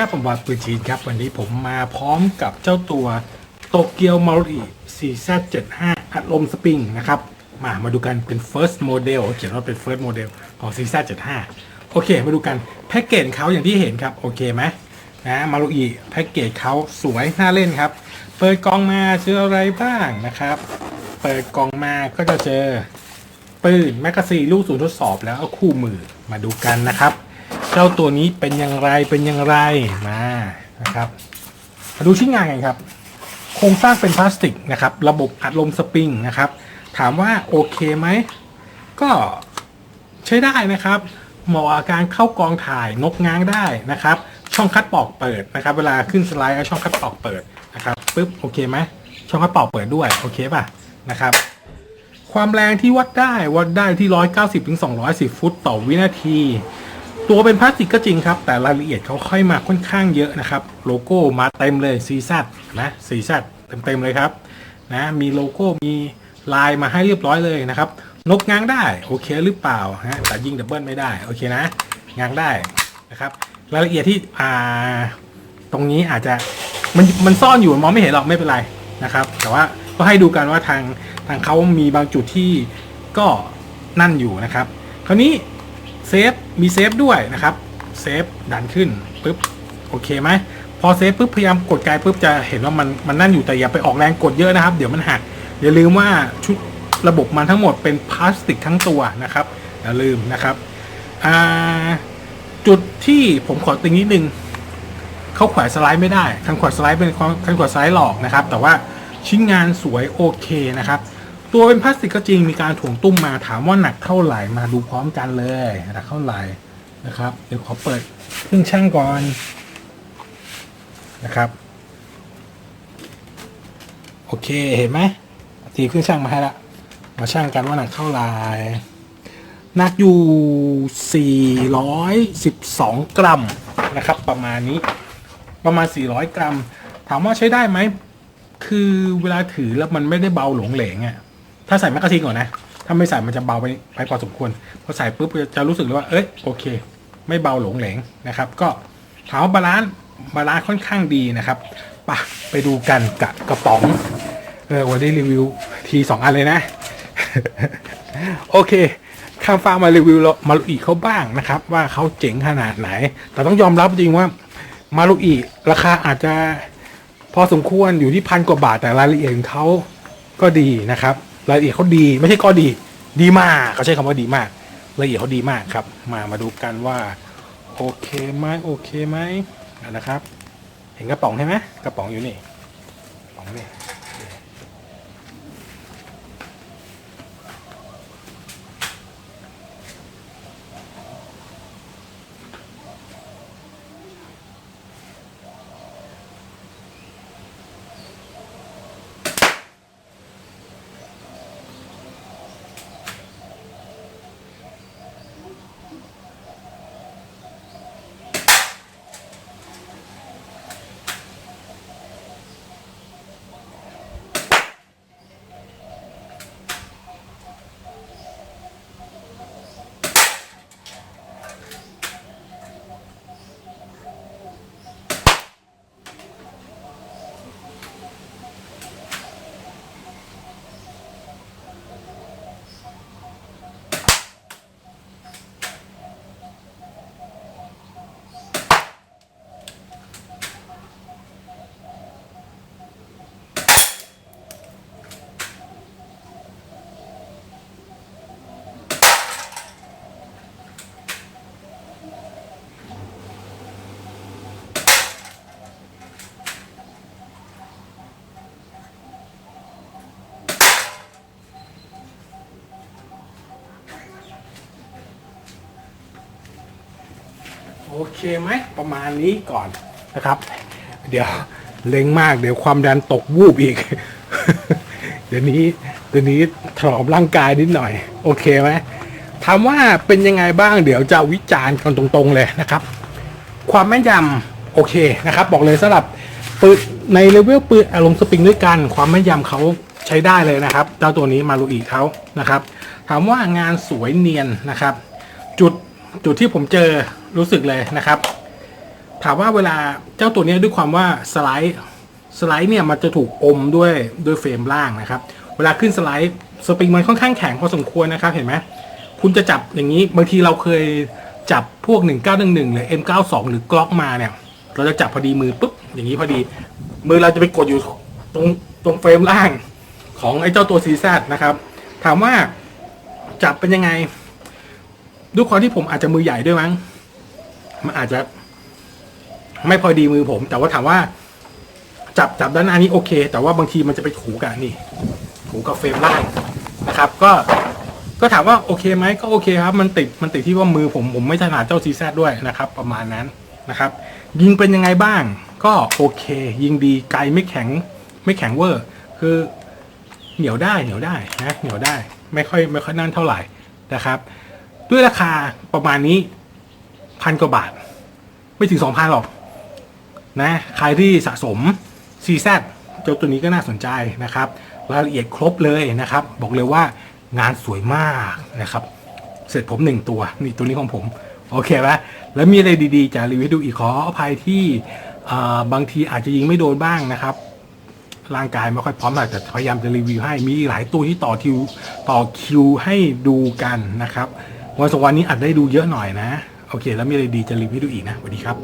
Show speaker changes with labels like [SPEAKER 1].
[SPEAKER 1] ครับผมวาดปืนจีนครับวันนี้ผมมาพร้อมกับเจ้าตัวโตเกียวมารุอิ 4Z75 อัดลมสปริงนะครับมามาดูกันเป็น first model เขียนว่าเป็น first model ของ 4Z75 โอเค มาดูกันแพ็กเกจเขาอย่างที่เห็นครับ โอเคไหมนะมารุอิแพ็กเกจเขาสวยน่าเล่นครับ เปิดกล่องมาเจออะไรบ้างนะครับ เปิดกล่องมาก็จะเจอปืนแมกกาซีนลูกศูนย์ทดสอบแล้วก็คู่มือมาดูกันนะครับ จ้าตัวนี้เป็นอย่างไรเป็นอย่างไรมานะครับมาดูชิ้นงานกันครับ โครงสร้างเป็นพลาสติกนะครับ ระบบอัดลมสปริงนะครับ ถามว่าโอเคไหม ก็ใช้ได้นะครับเหมาะกับการเข้ากองถ่ายนกง้างได้นะครับ ช่องคัดปอกเปิดนะครับ เวลาขึ้นสไลด์ก็ช่องคัดปอกเปิดนะครับปึ๊บโอเคไหมช่องคัดปอกเปิดด้วยโอเคป่ะนะครับ ความแรงที่วัดได้วัดได้ที่ 190-210 ฟุตต่อวินาที ตัวเป็นพลาสติกก็จริงครับ แต่รายละเอียดเขาค่อยมาค่อนข้างเยอะนะครับ โลโก้มาเต็มเลย CZ นะ CZ เต็มๆเลยครับนะมีโลโก้มีลายมาให้เรียบร้อยเลยนะครับ นกง้างได้โอเคหรือเปล่าฮะแต่ยิงดับเบิลไม่ได้โอเคนะง้างได้นะครับ รายละเอียดที่อ่าตรงนี้อาจจะมันมันซ่อนอยู่มองไม่เห็นหรอกไม่เป็นไรนะครับ แต่ว่าก็ให้ดูกันว่าทางทางเขามีบางจุดที่ก็นั่นอยู่นะครับ คราวนี้ เซฟมีเซฟด้วยนะครับเซฟดันขึ้นปุ๊บโอเคไหมพอเซฟปุ๊บพยายามกดไกลปุ๊บจะเห็นว่ามันมันนั่นอยู่แต่อย่าไปออกแรงกดเยอะนะครับ เดี๋ยวมันหักอย่าลืมว่าชุดระบบมันทั้งหมดเป็นพลาสติกทั้งตัวนะครับอย่าลืมนะครับจุดที่ผมขอติงนิดนึงเขาแขวสไลด์ไม่ได้คันขวนสไลด์เป็นคันขวนสไลด์หลอกนะครับ แต่ว่าชิ้นงานสวยโอเคนะครับ ตัวเป็นพลาสติกก็จริงมีการถ่วงตุ้มมาถามว่าหนักเท่าไหร่มาดูพร้อมกันเลยหนักเท่าไหร่นะครับ เดี๋ยวขอเปิดเครื่องช่างก่อนนะครับ โอเคเห็นไหมตีเครื่องช่างมาให้ละมาช่างกันว่าหนักเท่าไหร่หนักอยู่ 412 กรัมนะครับ ประมาณนี้ประมาณ 400 กรัม ถามว่าใช้ได้ไหม คือเวลาถือแล้วมันไม่ได้เบาหลงเหลงอะ่ะ ถ้าใส่แมกกาซีนก่อนนะ ถ้าไม่ใส่มันจะเบาไปไปพอสมควร พอใส่ปุ๊บจะรู้สึกเลยว่า เอ้ยโอเค ไม่เบาหลงเหลงนะครับ ก็ถามว่าบาลานซ์บาลานซ์ค่อนข้างดีนะครับปะไปดูกันกับกระป๋อง เออวันนี้รีวิวทีสองอันเลยนะ โอเคข้างฟ้ามารีวิวมาลุอีเขาบ้างนะครับ ว่าเขาเจ๋งขนาดไหน แต่ต้องยอมรับจริงว่ามาลุอีราคาอาจจะพอสมควรอยู่ที่พันกว่าบาทแต่รายละเอียดของเขาก็ดีนะครับ รายละเอียดเขาดี ไม่ใช่ก็ดี ดีมากเขาใช้คำว่าดีมากรายละเอียดเขาดีมากครับ มามาดูกันว่า โอเคไหมโอเคไหมนะครับ เห็นกระป๋องใช่ไหมกระป๋องอยู่นี่กระป๋องนี่ โอเคไหมประมาณนี้ก่อนนะครับ เดี๋ยวเล็งมากเดี๋ยวความดันตกวูบอีก เดี๋ยวนี้เดี๋ยวนี้ถลอมร่างกายนิดหน่อย โอเคไหมถามว่าเป็นยังไงบ้างเดี๋ยวจะวิจารณ์กันตรงๆเลยนะครับ ความแม่นยำโอเคนะครับ บอกเลยสำหรับปืนในเลเวลปืนอารมณ์สปริงด้วยกัน ความแม่นยำเขาใช้ได้เลยนะครับ เจ้าตัวนี้มาลูอีเขานะครับ ถามว่างานสวยเนียนนะครับ จุด จุดที่ผมเจอรู้สึกเลยนะครับ ถามว่าเวลาเจ้าตัวนี้ด้วยความว่าสไลด์สไลด์เนี่ยมันจะถูกอมด้วยด้วยเฟรมล่างนะครับ เวลาขึ้นสไลด์สปริงมันค่อนข้างแข็งพอสมควรนะครับเห็นไหมคุณจะจับอย่างนี้บางทีเราเคยจับพวก 1911 หรือ M92 หรือกล็อกมาเนี่ย เราจะจับพอดีมือปุ๊บอย่างนี้พอดี มือเราจะไปกดอยู่ตรงตรงเฟรมล่างของไอ้เจ้าตัวซีซนะครับ ถามว่าจับเป็นยังไง ด้วยความที่ผมอาจจะมือใหญ่ด้วยมั้ง มันอาจจะไม่พอดีมือผม แต่ว่าถามว่า จับจับด้านหน้านี้โอเค แต่ว่าบางทีมันจะไปถูกับนี่ถูกับเฟรมล่างนะครับ ก็ก็ถามว่าโอเคไหมก็โอเคครับ มันติดมันติดที่ว่ามือผมผมไม่ถนัดเจ้าซีแซด้วยนะครับ ประมาณนั้นนะครับ ยิงเป็นยังไงบ้าง ก็โอเค ยิงดีไกลไม่แข็ง ไม่แข็งเวอร์ คือเหนียวได้เหนียวได้นะเหนียวได้ ไม่ค่อยไม่ค่อยนั่นเท่าไหร่นะครับ ด้วยราคาประมาณนี้พันกว่าบาท ไม่ถึงสองพันหรอก นะ ใครที่สะสม CZ เจ้าตัวนี้ก็น่าสนใจนะครับ รายละเอียดครบเลยนะครับ บอกเลยว่างานสวยมากนะครับ เสร็จผมหนึ่งตัวนี่ตัวนี้ของผม โอเคไหมแล้วมีอะไรดีๆจะรีวิวดูอีกขออภัยที่บางทีอาจจะยิงไม่โดนบ้างนะครับ ร่างกายไม่ค่อยพร้อมหรอกแต่พยายามจะรีวิวให้มีหลายตัวที่ต่อคิวต่อคิวให้ดูกันนะครับ วันสองวันนี้อาจได้ดูเยอะหน่อยนะ โอเค แล้วมีอะไรดีจะรีวิวให้ดูอีกนะสวัสดีครับ